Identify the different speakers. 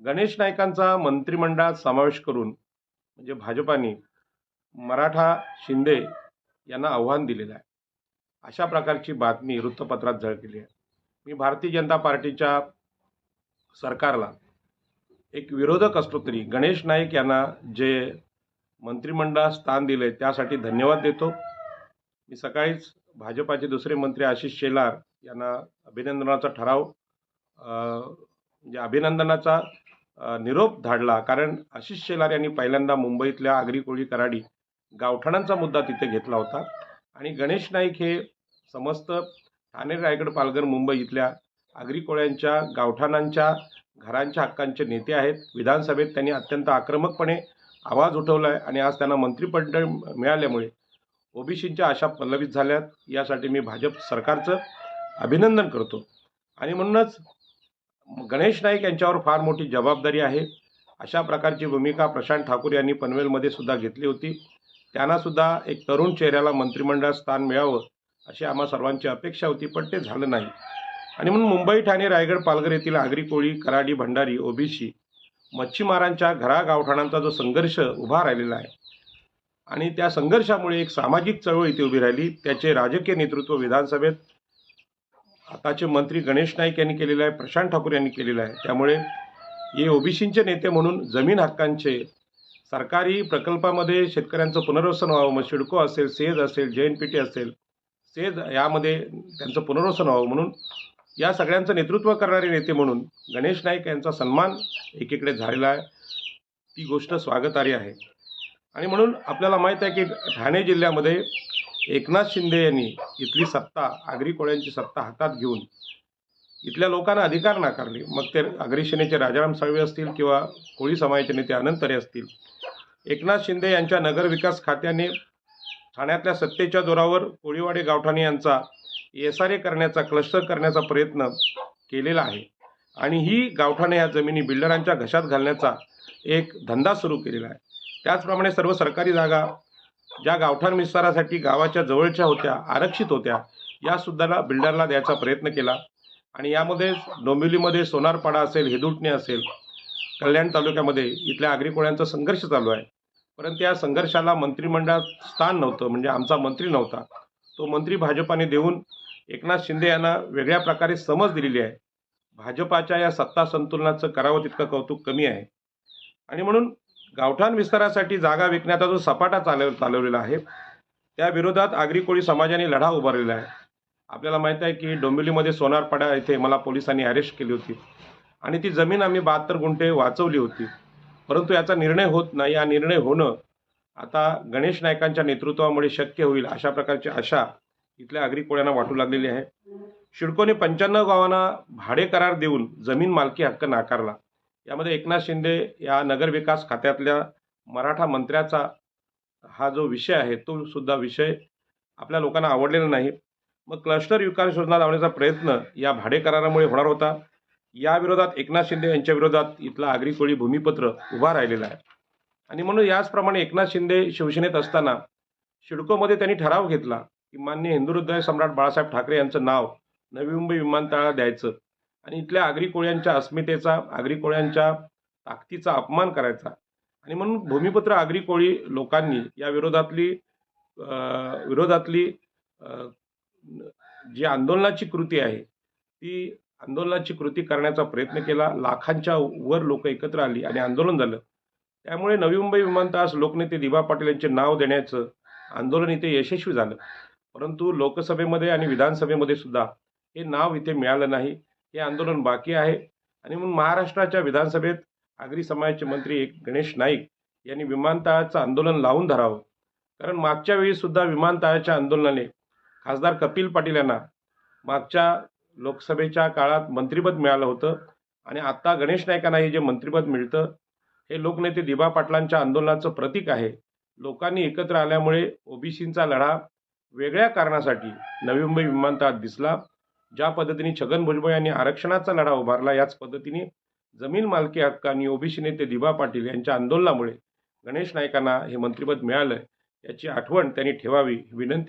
Speaker 1: गणेश नाईकांचा मंत्रिमंडळात समावेश करून म्हणजे भाजपाने मराठा शिंदे यांना आव्हान दिलेलं आहे. अशा प्रकारची बातमी वृत्तपत्रात झळकली आहे. मी भारतीय जनता पार्टीच्या सरकारला एक विरोधक असलो तरी गणेश नाईक यांना जे मंत्रिमंडळात स्थान दिले त्यासाठी धन्यवाद देतो. मी सकाळीच भाजपाचे दुसरे मंत्री आशिष शेलार यांना अभिनंदनाचा ठराव म्हणजे अभिनंदनाचा निरोप धाडला. कारण आशिष शेलार यांनी पहिल्यांदा मुंबईतल्या आगरी कोळी कराडी गावठाणांचा मुद्दा तिथे घेतला होता. आणि गणेश नाईक हे समस्त ठाणे रायगड पालघर मुंबई इथल्या आगरी कोळ्यांच्या गावठाणांच्या घरांच्या हक्कांचे नेते आहेत. विधानसभेत त्यांनी अत्यंत आक्रमकपणे आवाज उठवला आहे आणि आज त्यांना मंत्रिपद मिळाल्यामुळे ओबीसींच्या आशा पल्लवित झाल्यात. यासाठी मी भाजप सरकारचं अभिनंदन करतो. आणि म्हणूनच गणेश नाईक यांच्यावर फार मोठी जबाबदारी आहे. अशा प्रकारची भूमिका प्रशांत ठाकूर यांनी पनवेलमध्ये सुद्धा घेतली होती. त्यांनासुद्धा एक तरुण चेहऱ्याला मंत्रिमंडळात स्थान मिळावं अशी आम्हा सर्वांची अपेक्षा होती पण ते झालं नाही. आणि म्हणून मुंबई ठाणे रायगड पालघर येथील आगरी कोळी कराडी भंडारी ओबीसी मच्छीमारांच्या घरा गावठाणांचा जो संघर्ष उभा राहिलेला आहे आणि त्या संघर्षामुळे एक सामाजिक चळवळ इथे उभी राहिली. त्याचे राजकीय नेतृत्व विधानसभेत आताचे मंत्री गणेश नाईक यांनी केलेलं आहे प्रशांत ठाकूर यांनी केलेलं आहे. त्यामुळे हे ओबीसींचे नेते म्हणून जमीन हक्कांचे सरकारी प्रकल्पामध्ये शेतकऱ्यांचं पुनर्वसन व्हावं मग सिडको असेल सेज असेल जे एन पी टी असेल सेज यामध्ये त्यांचं पुनर्वसन व्हावं म्हणून या सगळ्यांचं नेतृत्व करणारे नेते म्हणून गणेश नाईक यांचा सन्मान एकीकडे झालेला आहे. ती गोष्ट स्वागतार्ह आहे. आणि म्हणून आपल्याला माहीत आहे की ठाणे जिल्ह्यामध्ये एकनाथ शिंदे यांनी इथली सत्ता आगरी कोळ्यांची सत्ता हातात घेऊन इथल्या लोकांना अधिकार नाकारले. मग ते आगरी सेनेचे राजाराम साळवे असतील किंवा कोळी समाजाचे नेते अनंतरे असतील. एकनाथ शिंदे यांच्या नगरविकास खात्याने ठाण्यातल्या सत्तेच्या जोरावर कोळीवाडे गावठाणे यांचा एस आर ए करण्याचा क्लस्टर करण्याचा प्रयत्न केलेला आहे. आणि ही गावठाणे ह्या जमिनी बिल्डरांच्या घशात घालण्याचा एक धंदा सुरू केलेला आहे. त्याचप्रमाणे सर्व सरकारी जागा ज्या गावठाण विस्तारासाठी गावाच्या जवळच्या होत्या आरक्षित होत्या यासुद्धा बिल्डरला द्यायचा प्रयत्न केला. आणि यामध्ये डोंबिवलीमध्ये सोनारपाडा असेल हेदुटणे असेल कल्याण तालुक्यामध्ये इथल्या आगरीकोळ्यांचा संघर्ष चालू आहे. परंतु या संघर्षाला मंत्रिमंडळात स्थान नव्हतं म्हणजे आमचा मंत्री नव्हता. तो मंत्री भाजपाने देऊन एकनाथ शिंदे यांना वेगळ्या प्रकारे समज दिलेली आहे. भाजपाच्या या सत्ता संतुलनाचं करावं तितकं कौतुक कमी आहे. आणि म्हणून गावठाण विस्तारासाठी जागा विकण्याचा जो सपाटा चालव चालवलेला आहे त्या विरोधात आगरी कोळी समाजाने लढा उभारलेला आहे. आपल्याला माहीत आहे की डोंबिवलीमध्ये सोनारपाडा येथे मला पोलिसांनी अरेस्ट केली होती. आणि ती जमीन आम्ही बहात्तर गुंठे वाचवली होती. परंतु याचा निर्णय होत नाही. हा निर्णय होणं आता गणेश नायकांच्या नेतृत्वामुळे शक्य होईल अशा प्रकारची आशा इथल्या आगरी कोळ्यांना वाटू लागलेली आहे. शिडकोने पंच्याण्णव गावांना भाडे करार देऊन जमीन मालकी हक्क नाकारला. यामध्ये एकनाथ शिंदे या नगरविकास खात्यातल्या मराठा मंत्र्याचा हा जो विषय आहे तो सुद्धा विषय आपल्या लोकांना आवडलेला नाही. मग क्लस्टर विकास योजना लावण्याचा प्रयत्न या भाडे करारामुळे होणार होता. या विरोधात एकनाथ शिंदे यांच्या विरोधात इथला आगरी कोळी भूमिपत्र उभा राहिलेला आहे. आणि म्हणून याचप्रमाणे एकनाथ शिंदे शिवसेनेत असताना सिडकोमध्ये त्यांनी ठराव घेतला की मान्य हिंदुहृदय सम्राट बाळासाहेब ठाकरे यांचं नाव नवी मुंबई विमानतळाला द्यायचं. आणि इथल्या आगरी कोळ्यांच्या अस्मितेचा आगरी कोळ्यांच्या ताकदीचा अपमान करायचा. आणि म्हणून भूमिपुत्र आगरी कोळी लोकांनी या विरोधातली विरोधातली जी आंदोलनाची कृती आहे ती आंदोलनाची कृती करण्याचा प्रयत्न केला. लाखांच्या वर लोक एकत्र आली आणि आंदोलन झालं. त्यामुळे नवी मुंबई विमानतळास लोकनेते दिबा पाटील यांचे नाव देण्याचं आंदोलन इथे यशस्वी झालं. परंतु लोकसभेमध्ये आणि विधानसभेमध्ये सुद्धा हे नाव इथे मिळालं नाही. हे आंदोलन बाकी आहे. आणि म्हणून महाराष्ट्राच्या विधानसभेत आगरी समाजाचे मंत्री एक गणेश नाईक यांनी विमानतळाचं आंदोलन लावून धरावं. कारण मागच्या वेळीसुद्धा विमानतळाच्या आंदोलनाने खासदार कपिल पाटील यांना मागच्या लोकसभेच्या काळात मंत्रिपद मिळालं होतं. आणि आत्ता गणेश नाईकांना हे जे मंत्रिपद मिळतं हे लोकनेते दिबा पाटलांच्या आंदोलनाचं प्रतीक आहे. लोकांनी एकत्र आल्यामुळे ओबीसींचा लढा वेगळ्या कारणासाठी नवी मुंबई विमानतळात दिसला. ज्या पद्धतीने छगन भुजबळ यांनी आरक्षणाचा लढा उभारला याच पद्धतीने जमीन मालकी हक्क आणि ओबीसी नेते दिबा पाटील यांच्या आंदोलनामुळे गणेश नायकांना हे मंत्रिपद मिळालं याची आठवण त्यांनी ठेवावी विनंती